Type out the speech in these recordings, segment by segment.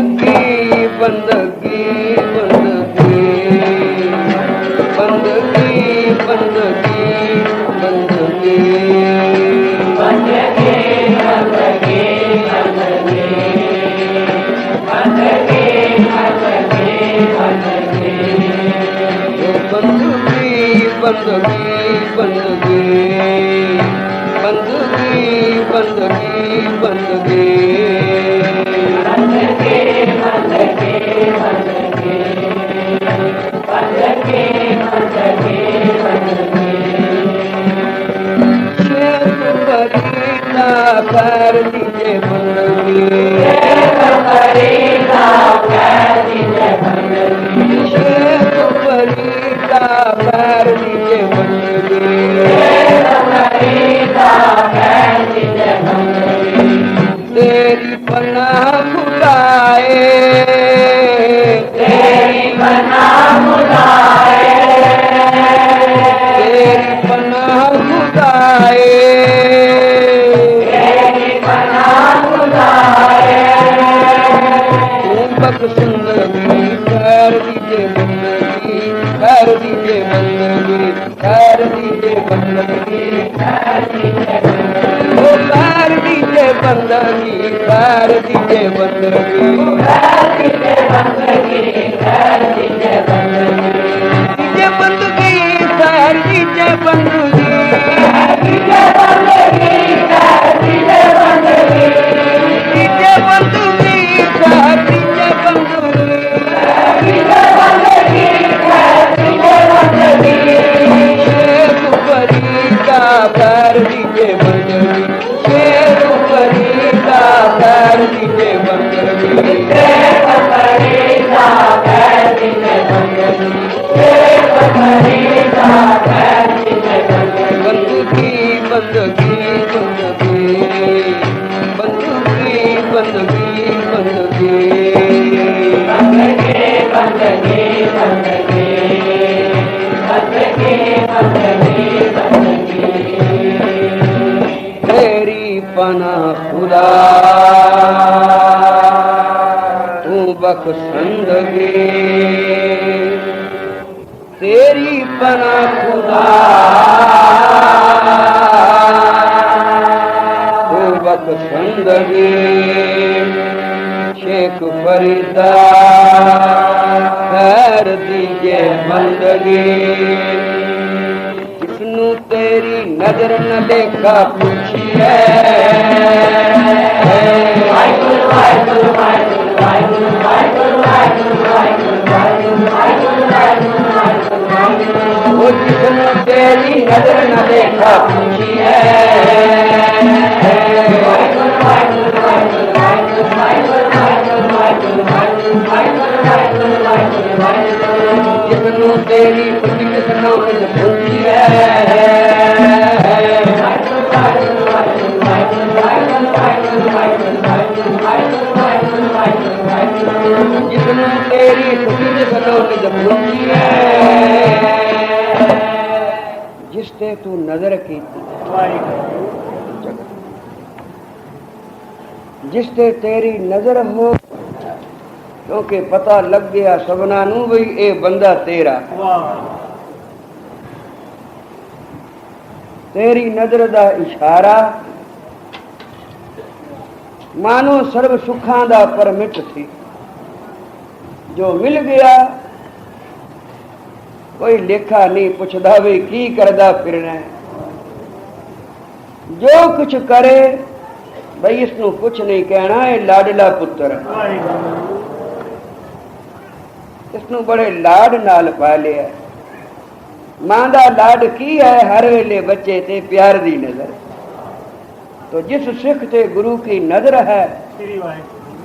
बंदगी बंदगी ના પર દિયે મણી भारती के बंदगी भारती के बंदगी भारती के बंदगी भारती के बंदगी रंग ਬਖਸ਼ੰਦਗੀ ਸ਼ੇਖ ਫਰੀਦਾ ਖੈਰ ਦੀਜੇ ਬੰਦਗੀ ਜਿਸਨੂੰ ਤੇਰੀ ਨਜ਼ਰ ਨ ਦੇਖਾ ਪੁੱਛੀਏ ਉਹ ਜਿਸਨੂੰ ਤੇਰੀ ਨਜ਼ਰ ਨ ਦੇਖਾ ਪੁੱਛੀਏ तेरी जिसते तू नज़र की ਜਿਸ ਤੇ ਤੇਰੀ ਨਜ਼ਰ ਹੋ। ਕਿਉਂਕਿ ਪਤਾ ਲੱਗ ਗਿਆ ਸਭਨਾਂ ਨੂੰ ਵੀ ਇਹ ਬੰਦਾ ਤੇਰਾ। ਤੇਰੀ ਨਜ਼ਰ ਦਾ ਇਸ਼ਾਰਾ ਮਾਨੋ ਸਰਬ ਸੁੱਖਾਂ ਦਾ ਪਰਮਿਟ ਸੀ। ਜੋ ਮਿਲ ਗਿਆ, ਕੋਈ ਲੇਖਾ ਨਹੀਂ ਪੁੱਛਦਾ ਵੀ ਕੀ ਕਰਦਾ ਫਿਰਨਾ। ਜੋ ਕੁਛ ਕਰੇ ਬਈ ਇਸ ਨੂੰ ਕੁਛ ਨਹੀਂ ਕਹਿਣਾ, ਇਹ ਲਾਡਲਾ ਪੁੱਤਰ। ਹੈ। ਇਸ ਨੂੰ ਬੜੇ ਲਾਡ ਨਾਲ ਪਾਲਿਆ। ਮਾਂ ਦਾ ਲਾਡ ਕੀ ਹੈ? ਹਰ ਵੇਲੇ ਬੱਚੇ ਤੇ ਪਿਆਰ ਦੀ ਨਜ਼ਰ। ਤੋ ਜਿਸ ਸਿੱਖ ਤੇ ਗੁਰੂ ਕੀ ਨਜ਼ਰ ਹੈ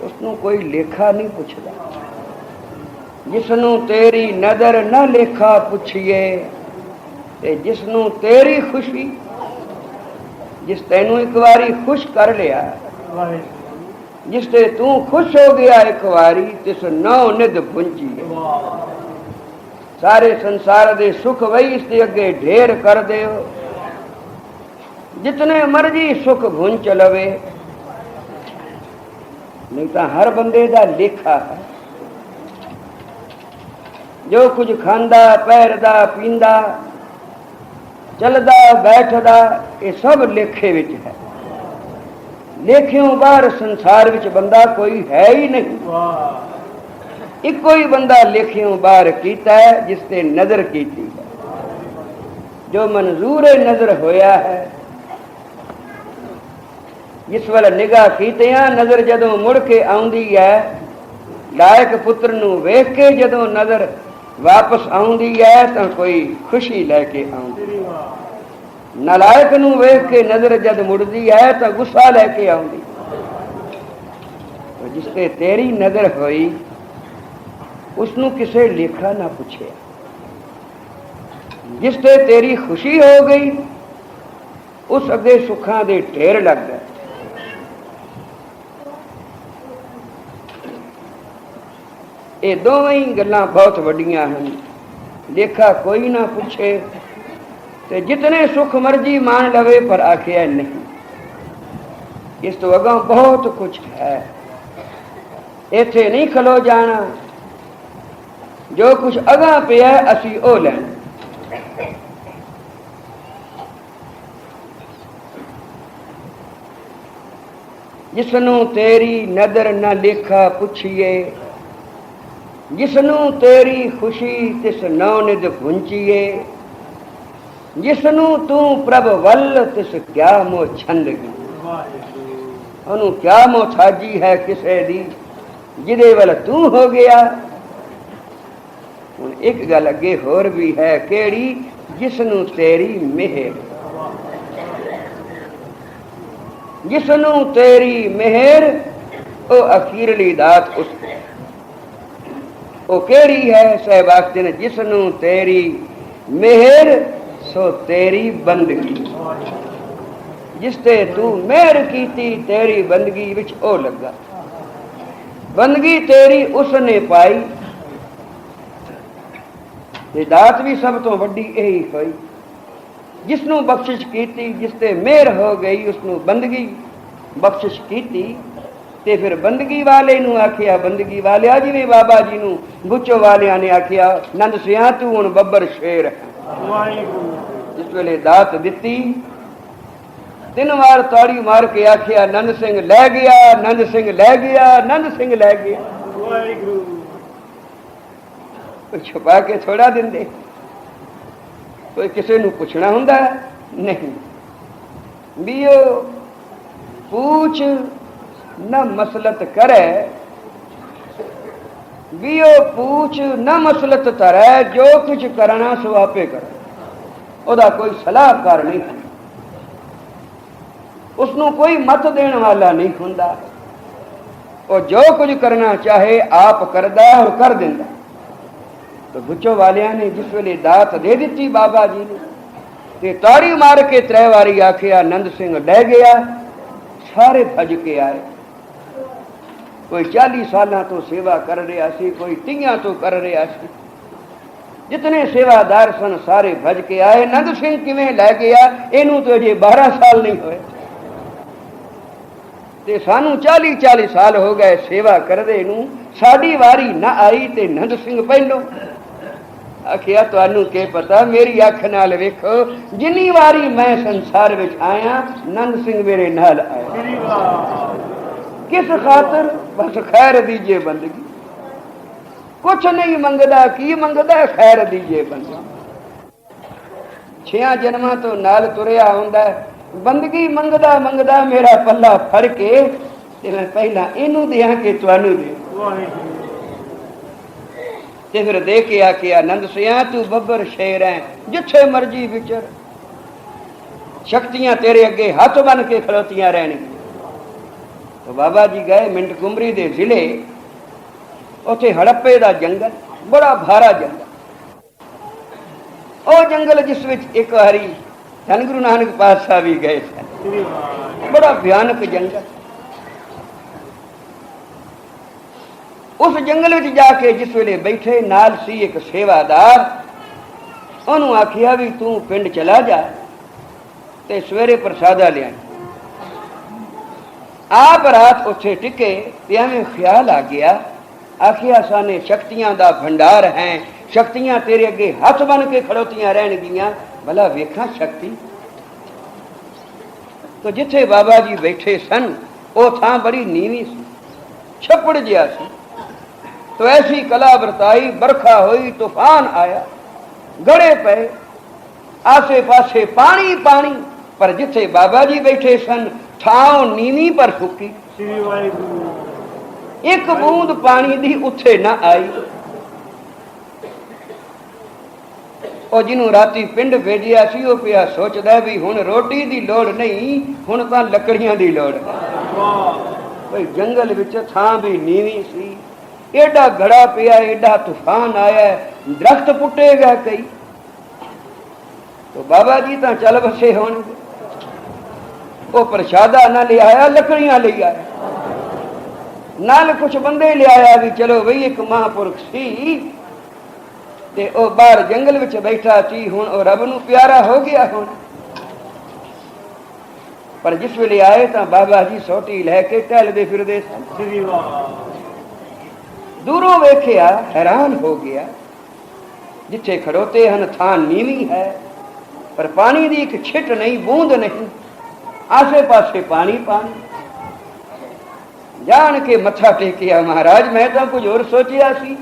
ਉਸ ਨੂੰ ਕੋਈ ਲੇਖਾ ਨਹੀਂ ਪੁੱਛਦਾ। ਜਿਸ ਨੂੰ ਤੇਰੀ ਨਜ਼ਰ ਨਾ ਲੇਖਾ ਪੁੱਛੀਏ, ਤੇ ਜਿਸ ਨੂੰ ਤੇਰੀ ਖੁਸ਼ੀ ਜਿਸ ਤੈਨੂੰ ਇੱਕ ਵਾਰੀ ਖੁਸ਼ ਕਰ ਲਿਆ, ਜਿਸ ਤੇ ਤੂੰ ਖੁਸ਼ ਹੋ ਗਿਆ ਇੱਕ ਵਾਰੀ, ਤਿਸ ਨੌ ਨਿਧ ਪੁੰਜੀ ਸਾਰੇ ਸੰਸਾਰ ਦੇ ਸੁਖ ਵਈ ਇਸ ਦੇ ਅੱਗੇ ਢੇਰ ਕਰ ਦਿਓ ਜਿਤਨੇ ਮਰਜ਼ੀ ਸੁਖ ਭੁੰਚ ਲਵੇ। ਨਹੀਂ ਤਾਂ ਹਰ ਬੰਦੇ ਦਾ ਲੇਖਾ ਹੈ। ਜੋ ਕੁਝ ਖਾਂਦਾ, ਪਹਿਰਦਾ, ਪੀਂਦਾ ਚੱਲਦਾ ਬੈਠਦਾ ਇਹ ਸਭ ਲੇਖੇ ਵਿੱਚ ਹੈ। ਲੇਖਿਓਂ ਬਾਹਰ ਸੰਸਾਰ ਵਿੱਚ ਬੰਦਾ ਕੋਈ ਹੈ ਹੀ ਨਹੀਂ। ਵਾਹ। ਇੱਕੋ ਹੀ ਬੰਦਾ ਲੇਖਿਓਂ ਬਾਹਰ ਕੀਤਾ ਹੈ ਜਿਸ ਤੇ ਨਜ਼ਰ ਕੀਤੀ ਹੈ। ਜੋ ਮਨਜ਼ੂਰ ਨਜ਼ਰ ਹੋਇਆ ਹੈ ਜਿਸ ਵੱਲ ਨਿਗਾਹ ਕੀਤਿਆਂ ਨਜ਼ਰ ਜਦੋਂ ਮੁੜ ਕੇ ਆਉਂਦੀ ਹੈ ਲਾਇਕ ਪੁੱਤਰ ਨੂੰ ਵੇਖ ਕੇ ਜਦੋਂ ਨਜ਼ਰ ਵਾਪਸ ਆਉਂਦੀ ਹੈ ਤਾਂ ਕੋਈ ਖੁਸ਼ੀ ਲੈ ਕੇ ਆਉਂਦੀ ਨਲਾਇਕ ਨੂੰ ਵੇਖ ਕੇ ਨਜ਼ਰ ਜਦ ਮੁੜਦੀ ਹੈ ਤਾਂ ਗੁੱਸਾ ਲੈ ਕੇ ਆਉਂਦੀ ਜਿਸ ਤੇ ਤੇਰੀ ਨਜ਼ਰ ਹੋਈ ਉਸ ਨੂੰ ਕਿਸੇ ਲੇਖਾ ਨਾ ਪੁੱਛਿਆ। ਜਿਸ ਤੇ ਤੇਰੀ ਖੁਸ਼ੀ ਹੋ ਗਈ, ਉਸ ਅੱਗੇ ਸੁੱਖਾਂ ਦੇ ਢੇਰ ਲੱਗ ਗਏ। ਇਹ ਦੋਵੇਂ ਹੀ ਗੱਲਾਂ ਬਹੁਤ ਵੱਡੀਆਂ ਹਨ। ਲੇਖਾ ਕੋਈ ਨਾ ਪੁੱਛੇ ਤੇ ਜਿਤਨੇ ਸੁਖ ਮਰਜ਼ੀ ਮਾਣ ਲਵੇ ਪਰ ਆਖਿਆ ਨਹੀਂ। ਇਸ ਤੋਂ ਅਗਾਂ ਬਹੁਤ ਕੁਝ ਹੈ। ਇੱਥੇ ਨਹੀਂ ਖਲੋ ਜਾਣਾ। ਜੋ ਕੁਝ ਅਗਾਂ ਪਿਆ ਹੈ, ਅਸੀਂ ਉਹ ਲੈਣਾ। ਜਿਸ ਨੂੰ ਤੇਰੀ ਨਦਰ ਨਾ ਲੇਖਾ ਪੁੱਛੀਏ ਜਿਸ ਨੂੰ ਤੇਰੀ ਖੁਸ਼ੀ ਤਿਸ ਨੌ ਨਿਦ ਪੁੰਚੀਏ ਜਿਸ ਨੂੰ ਤੂੰ ਪ੍ਰਭ ਵੱਲ ਤਿਸ ਕਿਆ ਮੋ ਛੰਦਗੀ। ਉਹਨੂੰ ਕਿਆ ਮੋਥਾਜੀ ਹੈ ਕਿਸੇ ਦੀ, ਜਿਹਦੇ ਵੱਲ ਤੂੰ ਹੋ ਗਿਆ। ਹੁਣ ਇੱਕ ਗੱਲ ਅੱਗੇ ਹੋਰ ਵੀ ਹੈ, ਕਿਹੜੀ? ਜਿਸ ਨੂੰ ਤੇਰੀ ਮਿਹਰ। ਜਿਸ ਨੂੰ ਤੇਰੀ ਮਿਹਰ, ਉਹ ਅਖੀਰਲੀ ਦਾਤ ਉਸ ਤੇ। ਉਹ ਕਿਹੜੀ ਹੈ ਸਹਿਬ ਆਖਦੇ ਨੇ ਜਿਸ ਨੂੰ ਤੇਰੀ ਮਿਹਰ, ਸੋ ਤੇਰੀ ਬੰਦਗੀ। ਜਿਸ ਤੇ ਤੂੰ ਮਿਹਰ ਕੀਤੀ, ਤੇਰੀ ਬੰਦਗੀ ਵਿੱਚ ਉਹ ਲੱਗਾ। ਬੰਦਗੀ ਤੇਰੀ ਉਸ ਨੇ ਪਾਈ। ਤੇ ਦਾਤ ਵੀ ਸਭ ਤੋਂ ਵੱਡੀ ਇਹੀ ਹੋਈ। ਜਿਸ ਨੂੰ ਬਖਸ਼ਿਸ਼ ਕੀਤੀ, ਜਿਸ ਤੇ ਮਿਹਰ ਹੋ ਗਈ ਉਸ ਨੂੰ ਬੰਦਗੀ ਬਖਸ਼ਿਸ਼ ਕੀਤੀ। ਤੇ ਫਿਰ ਬੰਦਗੀ ਵਾਲੇ ਨੂੰ ਆਖਿਆ ਬੰਦਗੀ ਵਾਲਿਆ ਜਿਵੇਂ ਬਾਬਾ ਜੀ ਨੂੰ ਗੁੱਚੋ ਵਾਲਿਆਂ ਨੇ ਆਖਿਆ ਨੰਦ ਸਿਆ ਤੂੰ ਹੁਣ ਬੱਬਰ ਸ਼ੇਰ ਹੈ। ਵਾਹਿਗੁਰੂ। ਜਿਸ ਵੇਲੇ ਦਾਤ ਦਿੱਤੀ। ਤਿੰਨ ਵਾਰ ਤਾੜੀ ਮਾਰ ਕੇ ਆਖਿਆ ਨੰਦ ਸਿੰਘ ਲੈ ਗਿਆ ਨੰਦ ਸਿੰਘ ਲੈ ਗਿਆ ਨੰਦ ਸਿੰਘ ਲੈ ਗਿਆ। ਵਾਹਿਗੁਰੂ। ਕੋਈ ਛੁਪਾ ਕੇ ਥੋੜਾ ਦਿੰਦੇ। ਕੋਈ ਕਿਸੇ ਨੂੰ ਪੁੱਛਣਾ ਹੁੰਦਾ? ਨਹੀਂ। ਵੀ ਉਹ ਪੂਛ ਨਾ ਮਸਲਤ ਕਰੇ ਵੀ ਉਹ ਪੂਛ ਨਾ ਮਸਲਤ ਤਰੈ ਜੋ ਕੁਝ ਕਰਨਾ ਸੋ ਆਪੇ ਕਰੇ ਉਹਦਾ ਕੋਈ ਸਲਾਹਕਾਰ ਨਹੀਂ ਹੁੰਦਾ ਉਸ ਨੂੰ ਕੋਈ ਮਤ ਦੇਣ ਵਾਲਾ ਨਹੀਂ ਹੁੰਦਾ ਉਹ ਜੋ ਕੁਝ ਕਰਨਾ ਚਾਹੇ ਆਪ ਕਰਦਾ ਹੈ ਔਰ ਕਰ ਦਿੰਦਾ ਹੈ। ਤੇ ਗੁੱਚੋ ਵਾਲਿਆਂ ਨੇ ਜਿਸ ਵੇਲੇ ਦਾਤ ਦੇ ਦਿੱਤੀ ਬਾਬਾ ਜੀ ਨੇ ਤੇ ਤਾੜੀ ਮਾਰ ਕੇ ਤਰੇ ਵਾਰੀ ਆਖਿਆ ਆਨੰਦ ਸਿੰਘ ਡਹਿ ਗਿਆ ਸਾਰੇ ਭੱਜ ਕੇ ਆਏ ਕੋਈ 40 ਸਾਲਾਂ ਤੋਂ ਸੇਵਾ ਕਰ ਰਿਹਾ ਸੀ ਕੋਈ ਤੀਆਂ ਤੋਂ ਕਰ ਰਿਹਾ ਸੀ। ਜਿਤਨੇ ਸੇਵਾਦਾਰ ਸਨ ਸਾਰੇ ਭੱਜ ਕੇ ਆਏ। ਆਨੰਦ ਸਿੰਘ ਕਿਵੇਂ ਲੈ ਗਿਆ ਇਹਨੂੰ ਤਾਂ ਅਜੇ 12 ਸਾਲ ਨਹੀਂ ਹੋਏ। ਤੇ ਸਾਨੂੰ 40 40 ਸਾਲ ਹੋ ਗਏ ਸੇਵਾ ਕਰਦੇ ਨੂੰ। ਸਾਡੀ ਵਾਰੀ ਨਾ ਆਈ ਤੇ ਨੰਦ ਸਿੰਘ ਪਹਿਲੋਂ। ਆਖਿਆ ਤੁਹਾਨੂੰ ਕੀ ਪਤਾ? ਮੇਰੀ ਅੱਖ ਨਾਲ ਵੇਖੋ। ਜਿੰਨੀ ਵਾਰੀ ਮੈਂ ਸੰਸਾਰ ਵਿੱਚ ਆਇਆ ਨੰਦ ਸਿੰਘ ਮੇਰੇ ਨਾਲ ਆਇਆ। ਕਿਸ ਖਾਤਰ? ਬਸ ਖੈਰ ਦੀ ਜੇ ਬੰਦਗੀ। ਕੁਛ ਨਹੀਂ ਮੰਗਦਾ, ਕੀ ਮੰਗਦਾ, ਖੈਰ ਦੀ ਜੇ ਬੰਦਗੀ। ਛਿਆਂ ਜਨਮਾਂ ਤੋਂ ਨਾਲ ਤੁਰਿਆ ਹੁੰਦਾ ਬੰਦਗੀ ਮੰਗਦਾ ਮੰਗਦਾ ਮੇਰਾ ਪੱਲਾ ਫੜ ਕੇ ਤੇ ਮੈਂ ਪਹਿਲਾਂ ਇਹਨੂੰ ਦਿਆਂ ਕਿ ਤੁਹਾਨੂੰ ਦੇ ਤੇ ਫਿਰ ਦੇ ਕੇ ਆ ਕੇ ਆਨੰਦ ਸਿਆ ਤੂੰ ਬੱਬਰ ਸ਼ੇਰ ਹੈ, ਜਿੱਥੇ ਮਰਜ਼ੀ ਵਿਚਰ। ਸ਼ਕਤੀਆਂ ਤੇਰੇ ਅੱਗੇ ਹੱਥ ਬਨ ਕੇ ਖਲੋਤੀਆਂ ਰਹਿਣਗੀਆਂ। तो ਬਾਬਾ ਜੀ ਗਏ ਮਿੰਟ ਕੁਮਰੀ ਦੇ ਜ਼ਿਲ੍ਹੇ। ਉੱਥੇ ਹੜੱਪੇ ਦਾ ਜੰਗਲ, ਬੜਾ ਭਾਰਾ ਜੰਗਲ। ਉਹ ਜੰਗਲ ਜਿਸ ਵਿੱਚ ਇੱਕ ਵਾਰੀ ਧੰਨ ਗੁਰੂ ਨਾਨਕ ਪਾਤਸ਼ਾਹ ਵੀ ਗਏ ਸਨ। ਬੜਾ ਭਿਆਨਕ ਜੰਗਲ। ਉਸ ਜੰਗਲ ਵਿੱਚ ਜਾ ਕੇ ਜਿਸ ਵੇਲੇ ਬੈਠੇ, ਨਾਲ ਸੀ ਇੱਕ ਸੇਵਾਦਾਰ। ਉਹਨੂੰ ਆਖਿਆ ਵੀ ਤੂੰ ਪਿੰਡ ਚਲਾ ਜਾ ਤੇ ਸਵੇਰੇ ਪ੍ਰਸਾਦਾ ਲਿਆ ਆਪ ਰਾਤ ਉੱਥੇ ਟਿਕੇ ਤੇ ਐਵੇਂ ਖਿਆਲ ਆ ਗਿਆ ਆਖਿਆ ਸਾਨੇ ਸ਼ਕਤੀਆਂ ਦਾ ਭੰਡਾਰ ਹੈ ਸ਼ਕਤੀਆਂ ਤੇਰੇ ਅੱਗੇ ਹੱਥ ਬਨ ਕੇ ਖੜੋਤੀਆਂ ਰਹਿਣਗੀਆਂ ਭਲਾ ਵੇਖਾਂ ਸ਼ਕਤੀ ਤੋ ਜਿੱਥੇ ਬਾਬਾ ਜੀ ਬੈਠੇ ਸਨ ਉਹ ਥਾਂ ਬੜੀ ਨੀਵੀਂ ਸੀ ਛੱਪੜ ਜਿਹਾ ਸੀ ਤੋ ਐਸੀ ਕਲਾ ਵਰਤਾਈ ਬਰਖਾ ਹੋਈ ਤੂਫਾਨ ਆਇਆ ਗੜੇ ਪਏ ਆਸੇ ਪਾਸੇ ਪਾਣੀ ਪਾਣੀ ਪਰ ਜਿੱਥੇ ਬਾਬਾ ਜੀ ਬੈਠੇ ਸਨ ਥਾਂ ਨੀਵੀਂ ਪਰ ਸ੍ਰੀ ਵਾਹਿਗੁਰੂ। ਇੱਕ ਬੂੰਦ ਪਾਣੀ ਦੀ ਉੱਥੇ ਨਾ ਆਈ। ਉਹ ਜਿਹਨੂੰ ਰਾਤੀ ਪਿੰਡ ਭੇਜਿਆ ਸੀ ਉਹ ਪਿਆ ਸੋਚਦਾ ਵੀ ਹੁਣ ਰੋਟੀ ਦੀ ਲੋੜ ਨਹੀਂ ਹੁਣ ਤਾਂ ਲੱਕੜੀਆਂ ਦੀ ਲੋੜ। ਹੈ ਵਾਹ। ਭਈ ਜੰਗਲ ਵਿੱਚ ਥਾਂ ਵੀ ਨੀਵੀਂ ਸੀ। ਏਡਾ ਘੜਾ ਪਿਆ ਏਡਾ ਤੂਫਾਨ ਆਇਆ ਦਰਖਤ ਪੁੱਟੇਗਾ ਕਈ ਤੋ ਬਾਬਾ ਜੀ ਤਾਂ ਚੱਲ ਬਸੇ ਹੋਣਗੇ। ਉਹ ਪ੍ਰਸ਼ਾਦਾ ਨਾ ਲਿਆਇਆ ਲੱਕੜੀਆਂ ਲਈ ਆਇਆ। ਨਾਲ ਕੁਝ ਬੰਦੇ ਲਿਆਇਆ ਵੀ, ਚਲੋ ਬਈ ਇੱਕ ਮਹਾਂਪੁਰਖ ਸੀ ਤੇ ਉਹ ਬਾਹਰ ਜੰਗਲ ਵਿੱਚ ਬੈਠਾ ਸੀ, ਹੁਣ ਉਹ ਰੱਬ ਨੂੰ ਪਿਆਰਾ ਹੋ ਗਿਆ ਹੁਣ। ਪਰ ਜਿਸ ਵੇਲੇ ਆਏ ਤਾਂ ਬਾਬਾ ਜੀ ਸੋਟੀ ਲੈ ਕੇ ਟਹਿਲਦੇ ਫਿਰਦੇ ਸਨ। ਦੂਰੋਂ ਵੇਖਿਆ ਹੈਰਾਨ ਹੋ ਗਿਆ, ਜਿੱਥੇ ਖੜੋਤੇ ਹਨ, ਥਾਂ ਨੀਵੀਂ ਹੈ, ਪਰ ਪਾਣੀ ਦੀ ਇੱਕ ਛਿੱਟ ਨਹੀਂ, ਬੂੰਦ ਨਹੀਂ। ਆਸੇ ਪਾਸੇ ਪਾਣੀ ਪਾਣੀ। ਜਾਣ ਕੇ ਮੱਥਾ ਟੇਕਿਆ ਮਹਾਰਾਜ, ਮੈਂ ਤਾਂ ਕੁਝ ਹੋਰ ਸੋਚਿਆ ਸੀ।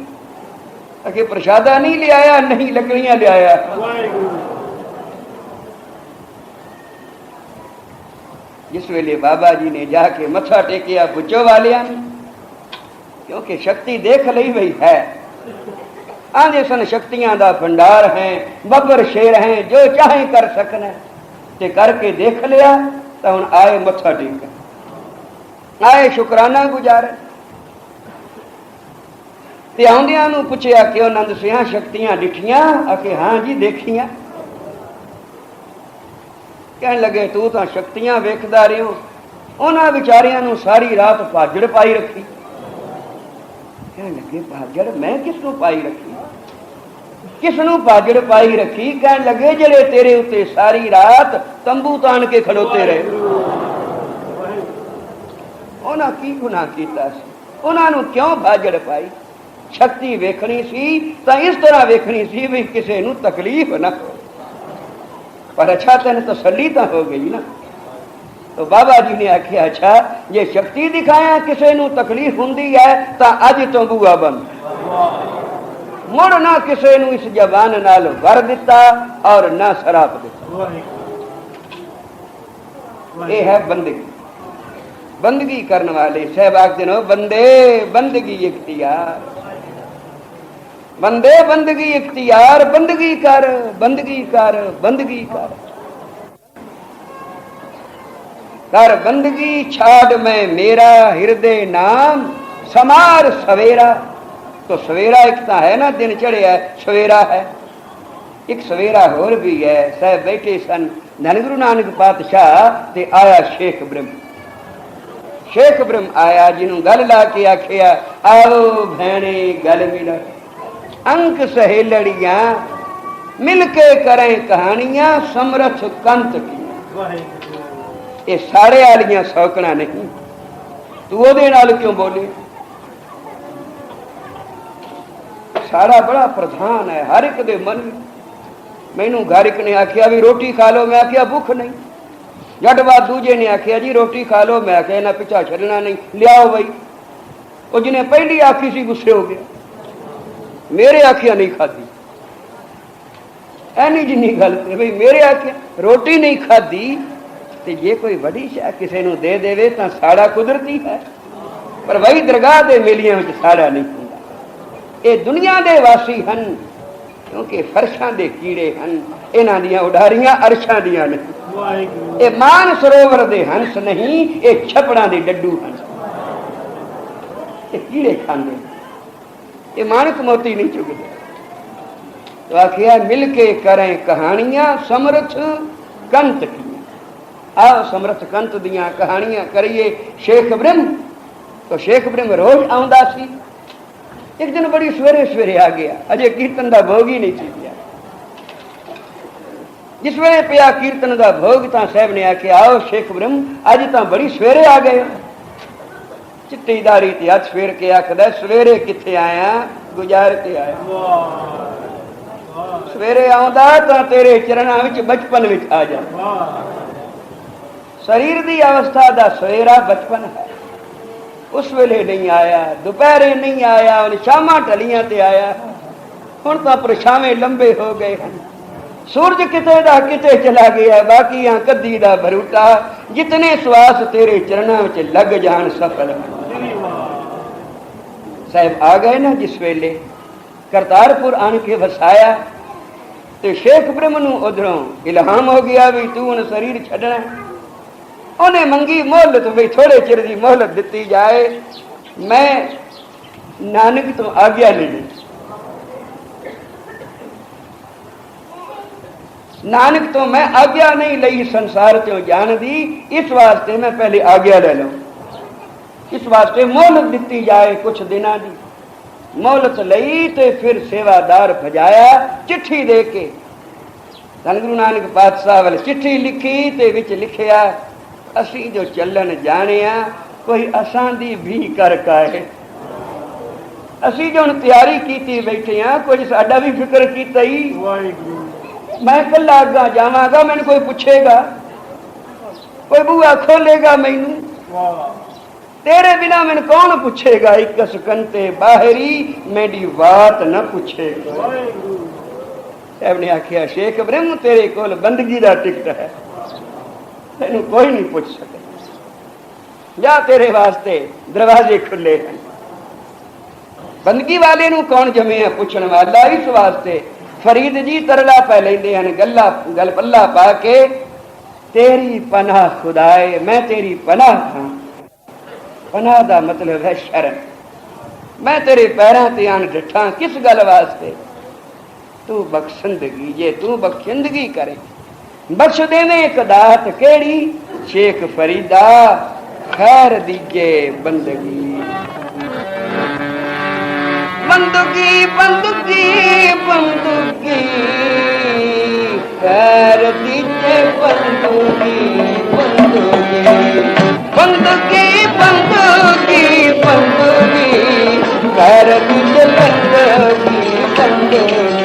ਅਕੇ ਪ੍ਰਸ਼ਾਦਾ ਨਹੀਂ ਲਿਆਇਆ, ਨਹੀਂ ਲੱਕੜੀਆਂ ਲਿਆਇਆ। ਜਿਸ ਵੇਲੇ ਬਾਬਾ ਜੀ ਨੇ ਜਾ ਕੇ ਮੱਥਾ ਟੇਕਿਆ ਬੁੱਚੋ ਵਾਲਿਆਂ ਨੇ, ਕਿਉਂਕਿ ਸ਼ਕਤੀ ਦੇਖ ਲਈ ਹੋਈ ਹੈ। ਆਂਦੇ ਸਨ, ਸ਼ਕਤੀਆਂ ਦਾ ਭੰਡਾਰ ਹੈ, ਬੱਬਰ ਸ਼ੇਰ ਹੈ, ਜੋ ਚਾਹੇ ਕਰ ਸਕਣਾ ਤੇ ਕਰਕੇ ਦੇਖ ਲਿਆ। ਤਾਂ ਹੁਣ ਆਏ ਮੱਥਾ ਟੇਕਣ। ਆਏ ਸ਼ੁਕਰਾਨਾ ਗੁਜ਼ਾਰਨ। ਤੇ ਆਉਂਦਿਆਂ ਨੂੰ ਪੁੱਛਿਆ ਕਿ ਆਨੰਦ ਸਿਆਂ ਸ਼ਕਤੀਆਂ ਡਿਠੀਆਂ ਆਖੇ ਹਾਂ ਜੀ, ਦੇਖੀਆਂ। ਕਹਿਣ ਲੱਗੇ, ਤੂੰ ਤਾਂ ਸ਼ਕਤੀਆਂ ਵੇਖਦਾ ਰਿਓ ਉਹਨਾਂ ਵਿਚਾਰਿਆਂ ਨੂੰ ਸਾਰੀ ਰਾਤ ਭਾਜੜ ਪਾਈ ਰੱਖੀ। ਕਹਿਣ ਲੱਗੇ, ਭਾਜੜ, ਮੈਂ ਕਿਸ ਨੂੰ ਪਾਈ ਰੱਖੀ? ਕਿਸ ਨੂੰ ਭਾਜੜ ਪਾਈ ਰੱਖੀ, ਕਹਿਣ ਲੱਗੇ, ਜਿਹੜੇ ਤੇਰੇ ਉੱਤੇ ਸਾਰੀ ਰਾਤ ਤੰਬੂ ਤਾਣ ਕੇ ਖੜੋਤੇ ਰਹੇ ਉਹਨਾਂ ਕੀ ਗੁਨਾਹ ਕੀਤਾ ਸੀ? ਉਹਨਾਂ ਨੂੰ ਕਿਉਂ ਬਾਜੜ ਪਾਈ? ਸ਼ਕਤੀ ਵੇਖਣੀ ਸੀ, ਤਾਂ ਇਸ ਤਰ੍ਹਾਂ ਵੇਖਣੀ ਸੀ ਵੀ ਕਿਸੇ ਨੂੰ ਤਕਲੀਫ ਨਾ ਹੋ ਪਰ ਅੱਛਾ, ਤੈਨੂੰ ਤਸੱਲੀ ਤਾਂ ਹੋ ਗਈ ਨਾ। ਤੋ ਬਾਬਾ ਜੀ ਨੇ ਆਖਿਆ, ਅੱਛਾ, ਜੇ ਸ਼ਕਤੀ ਦਿਖਾਇਆ ਕਿਸੇ ਨੂੰ ਤਕਲੀਫ ਹੁੰਦੀ ਹੈ, ਤਾਂ ਅੱਜ ਤੋਂ ਬੂਆ ਬੰਦ। ਮੁੜ ਨਾ ਕਿਸੇ ਨੂੰ ਇਸ ਜ਼ਬਾਨ ਨਾਲ ਵਰ ਦਿੱਤਾ ਔਰ ਨਾ ਸ਼ਰਾਪ ਦਿੱਤਾ। ਇਹ ਹੈ ਬੰਦਗੀ। ਬੰਦਗੀ ਕਰਨ ਵਾਲੇ ਸਹਿਬਾਗ ਦਿਨੋ ਬੰਦੇ ਬੰਦਗੀ ਇਖਤਿਆਰ। ਬੰਦੇ ਬੰਦਗੀ ਇਖਤਿਆਰ ਬੰਦਗੀ ਕਰ ਬੰਦਗੀ ਕਰ ਬੰਦਗੀ ਕਰ। ਕਰ ਬੰਦਗੀ ਛਾੜ ਮੈਂ ਮੇਰਾ ਹਿਰਦੇ ਨਾਮ ਸਮਾਰ ਸਵੇਰਾ। ਤੋ ਸਵੇਰਾ ਇੱਕ ਤਾਂ ਹੈ ਨਾ ਦਿਨ ਚੜਿਆ ਸਵੇਰਾ ਹੈ। ਇੱਕ ਸਵੇਰਾ ਹੋਰ ਵੀ ਹੈ ਸਾਹਿਬ ਬੈਠੇ ਸਨ ਧੰਨ ਗੁਰੂ ਨਾਨਕ ਪਾਤਸ਼ਾਹ ਤੇ ਆਇਆ ਸ਼ੇਖ ਬ੍ਰਹਮ। ਸ਼ੇਖ ਬ੍ਰਹਮ ਆਇਆ ਜਿਹਨੂੰ ਗੱਲ ਲਾ ਕੇ ਆਖਿਆ ਆਓ ਭੈਣੇ ਗੱਲ ਮਿਲ। ਅੰਕ ਸਹੇਲੜੀਆਂ ਮਿਲ ਕੇ ਕਰੇ ਕਹਾਣੀਆਂ ਸਮਰਥ ਕੰਤ ਕੀ? ਵਾਹਿਗੁਰੂ। ਇਹ ਸਾਰੇ ਵਾਲੀਆਂ ਸੌਕਣਾ ਨਹੀਂ। ਤੂੰ ਉਹਦੇ ਨਾਲ ਕਿਉਂ ਬੋਲੇ? ਸਾਰਾ ਬੜਾ ਪ੍ਰਧਾਨ ਹੈ, ਹਰ ਇੱਕ ਦੇ ਮਨ ਵਿੱਚ। ਮੈਨੂੰ ਘਰ ਇੱਕ ਨੇ ਆਖਿਆ ਵੀ ਰੋਟੀ ਖਾ ਲਓ, ਮੈਂ ਆਖਿਆ ਭੁੱਖ ਨਹੀਂ। ਜੱਟ ਬਾਅਦ ਦੂਜੇ ਨੇ ਆਖਿਆ, ਜੀ, ਰੋਟੀ ਖਾ ਲਓ। ਮੈਂ ਆਖਿਆ ਇਹਨਾਂ ਪਿੱਛਾ ਛੱਡਣਾ ਨਹੀਂ, ਲਿਆਓ ਬਈ। ਉਹ ਜਿਹਨੇ ਪਹਿਲੀ ਆਖੀ ਸੀ, ਗੁੱਸੇ ਹੋ ਗਿਆ। ਮੇਰੇ ਆਖਿਆ ਨਹੀਂ ਖਾਦੀ ਐਨੀ ਜਿੰਨੀ ਗੱਲ ਤੇ ਬਈ ਮੇਰੇ ਆਖਿਆ, ਰੋਟੀ ਨਹੀਂ ਖਾਦੀ ਤੇ ਜੇ ਕੋਈ ਵੱਡੀ ਸ਼ੈ ਕਿਸੇ ਨੂੰ ਦੇ ਦੇਵੇ, ਤਾਂ ਸਾੜਾ ਕੁਦਰਤੀ ਹੈ। ਪਰ ਵਹੀ ਦਰਗਾਹ ਦੇ ਮੇਲੀਆਂ ਵਿੱਚ ਸਾੜਾ ਨਹੀਂ। ਇਹ ਦੁਨੀਆ ਦੇ ਵਾਸੀ ਹਨ, ਕਿਉਂਕਿ ਫਰਸ਼ਾਂ ਦੇ ਕੀੜੇ ਹਨ, ਇਹਨਾਂ ਦੀਆਂ ਉਡਾਰੀਆਂ ਅਰਸ਼ਾਂ ਦੀਆਂ ਨੇ। ਇਹ ਮਾਨ ਸਰੋਵਰ ਦੇ ਹੰਸ ਨਹੀਂ, ਇਹ ਛਪੜਾਂ ਦੇ ਡੱਡੂ ਹਨ। ਇਹ ਕੀੜੇ ਖਾਂਦੇ ਇਹ ਮਾਨਕ ਮੋਤੀ ਨਹੀਂ ਚੁਗਦੇ। ਆਖਿਆ, ਮਿਲ ਕੇ ਕਰੇ ਕਹਾਣੀਆਂ समर्थ ਕੰਤ ਕੀ आओ समर्थ ਕੰਤ ਦੀਆਂ ਕਹਾਣੀਆਂ ਕਰੀਏ। ਸ਼ੇਖ ब्रह्म तो शेख ब्रह्म रोज आंदा सी ਇੱਕ ਦਿਨ ਬੜੀ ਸਵੇਰੇ ਸਵੇਰੇ ਆ ਗਿਆ। ਅਜੇ ਕੀਰਤਨ ਦਾ ਭੋਗ ਹੀ ਨਹੀਂ ਪਿਆ ਜਿਸ ਵੇਲੇ ਪਿਆ ਕੀਰਤਨ ਦਾ ਭੋਗ ਤਾਂ ਸਾਹਿਬ ਨੇ ਆਖਿਆ ਆਓ ਸ਼ੇਖ ਬ੍ਰਹਮ ਅੱਜ ਤਾਂ ਬੜੀ ਸਵੇਰੇ ਆ ਗਏ। ਚਿੱਟੀ ਦਾੜੀ ਤੇ ਹੱਥ ਫੇਰ ਕੇ ਆਖਦਾ ਸਵੇਰੇ ਕਿੱਥੇ ਆਇਆ? ਗੁਜ਼ਾਰ ਕੇ ਆਇਆ। ਵਾਹ ਸਵੇਰੇ ਆਉਂਦਾ ਤਾਂ ਤੇਰੇ ਚਰਨਾਂ ਵਿੱਚ ਬਚਪਨ ਵਿੱਚ ਆ ਜਾ। ਵਾਹ। ਸਰੀਰ ਦੀ ਅਵਸਥਾ ਦਾ ਸਵੇਰਾ ਬਚਪਨ ਹੈ। ਉਸ ਵੇਲੇ ਨਹੀਂ ਆਇਆ, ਦੁਪਹਿਰੇ ਨਹੀਂ ਆਇਆ, ਹੁਣ ਸ਼ਾਮਾਂ ਢਲੀਆਂ ਤੇ ਆਇਆ। ਹੁਣ ਤਾਂ ਪਰਛਾਵੇਂ ਲੰਬੇ ਹੋ ਗਏ ਹਨ। ਸੂਰਜ ਕਿਤੇ ਦਾ ਕਿਤੇ ਚਲਾ ਗਿਆ, ਬਾਕੀਆਂ ਕੱਦੀ ਦਾ ਭਰੂਟਾ ਜਿਤਨੇ ਸਵਾਸ ਤੇਰੇ ਚਰਨਾਂ ਵਿੱਚ ਲੱਗ ਜਾਣ ਸਫਲ। ਸਾਹਿਬ ਆ ਗਏ ਨਾ ਜਿਸ ਵੇਲੇ, ਕਰਤਾਰਪੁਰ ਆਣ ਕੇ ਵਸਾਇਆ। ਤੇ ਸ਼ੇਖ ਬ੍ਰਹਮ ਨੂੰ ਉਧਰੋਂ ਇਲਹਾਮ ਹੋ ਗਿਆ ਵੀ ਤੂੰ ਹੁਣ ਸਰੀਰ ਛੱਡਣਾ। ਉਹਨੇ ਮੰਗੀ, ਮੋਹਲਤ ਵੀ ਥੋੜੇ ਚਿਰ ਦੀ ਮੋਹਲਤ ਦਿੱਤੀ ਜਾਏ। ਮੈਂ ਨਾਨਕ ਤੋਂ ਆਗਿਆ ਲੈਣੀ ਨਾਨਕ ਤੋਂ ਮੈਂ ਆਗਿਆ ਨਹੀਂ ਲਈ ਸੰਸਾਰ ਤੋਂ ਜਾਣ ਦੀ। ਇਸ ਵਾਸਤੇ ਮੈਂ ਪਹਿਲੇ ਆਗਿਆ ਲੈ ਲਵਾਂ। ਇਸ ਵਾਸਤੇ ਮੋਹਲਤ ਦਿੱਤੀ ਜਾਏ ਕੁਛ ਦਿਨਾਂ ਦੀ। ਮੋਹਲਤ ਲਈ ਤੇ ਫਿਰ ਸੇਵਾਦਾਰ ਭਜਾਇਆ ਚਿੱਠੀ ਦੇ ਕੇ। ਧੰਨ ਗੁਰੂ ਨਾਨਕ ਪਾਤਸ਼ਾਹ ਵੱਲ ਚਿੱਠੀ ਲਿਖੀ ਤੇ ਵਿੱਚ ਲਿਖਿਆ ਅਸੀਂ ਜੋ ਚੱਲਣ ਜਾਣਿਆ ਕੋਈ ਅਸਾਂ ਦੀ ਵੀ ਕਰ ਕਾਏ। ਅਸੀਂ ਜੋ ਹੁਣ ਤਿਆਰੀ ਕੀਤੀ ਬੈਠੇ ਆ ਕੁਝ ਸਾਡਾ ਵੀ ਫਿਕਰ ਕੀਤਾ ਹੀ ਵਾਹਿਗੁਰੂ। ਮੈਂ ਇਕੱਲਾ ਅੱਗਾ ਜਾਵਾਂਗਾ ਮੈਨੂੰ ਕੋਈ ਪੁੱਛੇਗਾ। ਕੋਈ ਬੂਆ ਖੋਲੇਗਾ ਮੈਨੂੰ। ਤੇਰੇ ਬਿਨਾ ਮੈਨੂੰ ਕੌਣ ਪੁੱਛੇਗਾ? ਇੱਕ ਸਕੰਤੇ ਬਾਹਰੀ ਮੇਰੀ ਬਾਤ ਨਾ ਪੁੱਛੇਗਾ। ਵਾਹਿਗੁਰੂ। ਸਾਹਿਬ ਨੇ ਆਖਿਆ ਸ਼ੇਖ ਬ੍ਰਹਮ ਤੇਰੇ ਕੋਲ ਬੰਦਗੀ ਦਾ ਟਿਕਟ ਹੈ। ਤੈਨੂੰ ਕੋਈ ਨਹੀਂ ਪੁੱਛ ਸਕਦਾ। ਜਾਂ ਤੇਰੇ ਵਾਸਤੇ ਦਰਵਾਜ਼ੇ ਖੁੱਲੇ ਹਨ। ਬੰਦਗੀ ਵਾਲੇ ਨੂੰ ਕੌਣ ਜਮੇ ਹੈ ਪੁੱਛਣ ਵਾਲਾ? ਇਸ ਵਾਸਤੇ ਫਰੀਦ ਜੀ ਤਰਲਾ ਪੈ ਲੈਂਦੇ ਹਨ, ਗੱਲਾ, ਗਲ ਪੱਲਾ ਪਾ ਕੇ, ਤੇਰੀ ਪਨਾਹ ਖੁਦਾਏ, ਮੈਂ ਤੇਰੀ ਪਨਾਹ ਹਾਂ। ਪਨਾਹ ਦਾ ਮਤਲਬ ਹੈ ਸ਼ਰਨ। ਮੈਂ ਤੇਰੇ ਪੈਰਾਂ ਤੇ ਆਣ ਡਿਠਾਂ, ਕਿਸ ਗੱਲ ਵਾਸਤੇ? ਤੂੰ ਬਖਸ਼ਿੰਦਗੀ, ਜੇ ਤੂੰ ਬਖਸ਼ਿੰਦਗੀ ਕਰੇ ਬਖਸ਼ ਦੇਵੇਂ ਕਦਾਤ ਕਿਹੜੀ? ਸ਼ੇਖ ਫਰੀਦਾ, ਖੈਰ ਦੀਜੇ ਬੰਦਗੀ। ਬੰਦਗੀ ਬੰਦਗੀ ਬੰਦਗੀ। ਖੈਰ ਦੀਜੇ ਬੰਦਗੀ ਬੰਦਗੀ। ਬੰਦਗੀ ਬੰਦਗੀ ਬੰਦਗੀ। ਖੈਰ ਦੀਜੇ ਬੰਦਗੀ ਬੰਦਗੀ।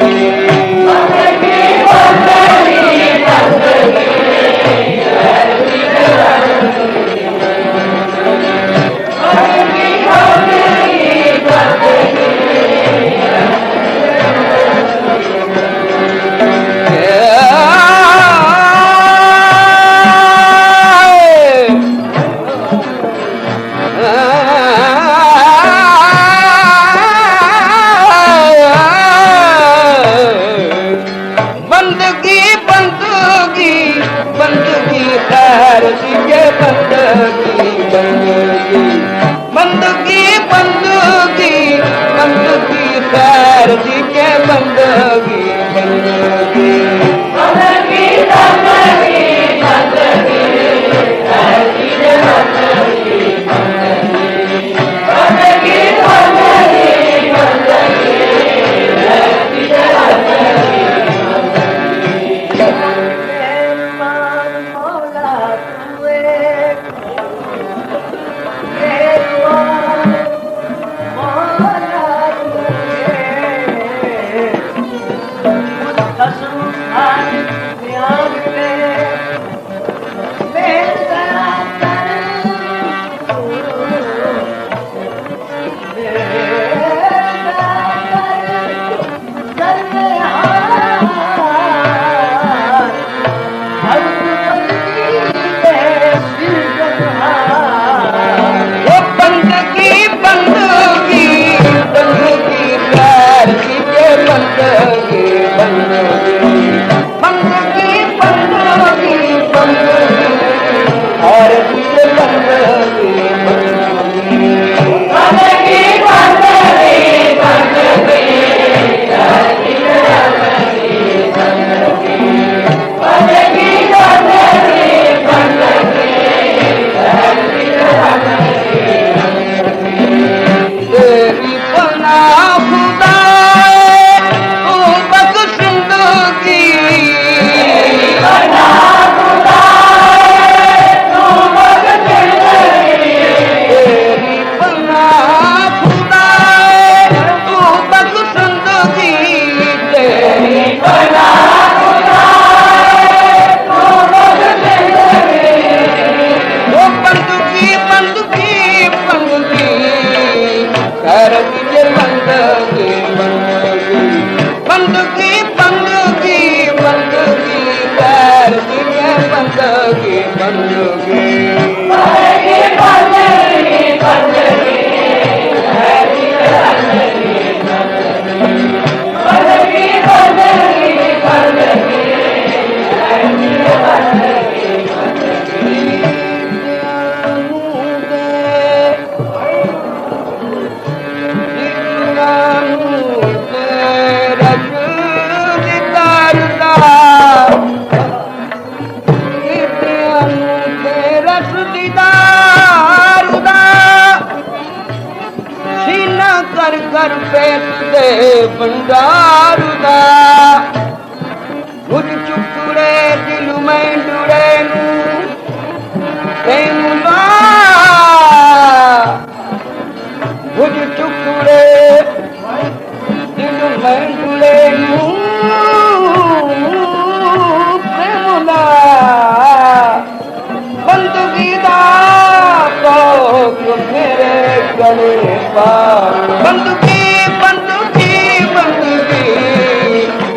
बंदगी बंदगी बंदगी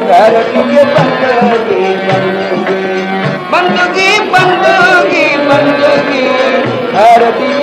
घर बंदे बंदे बंदी बंदे घर जी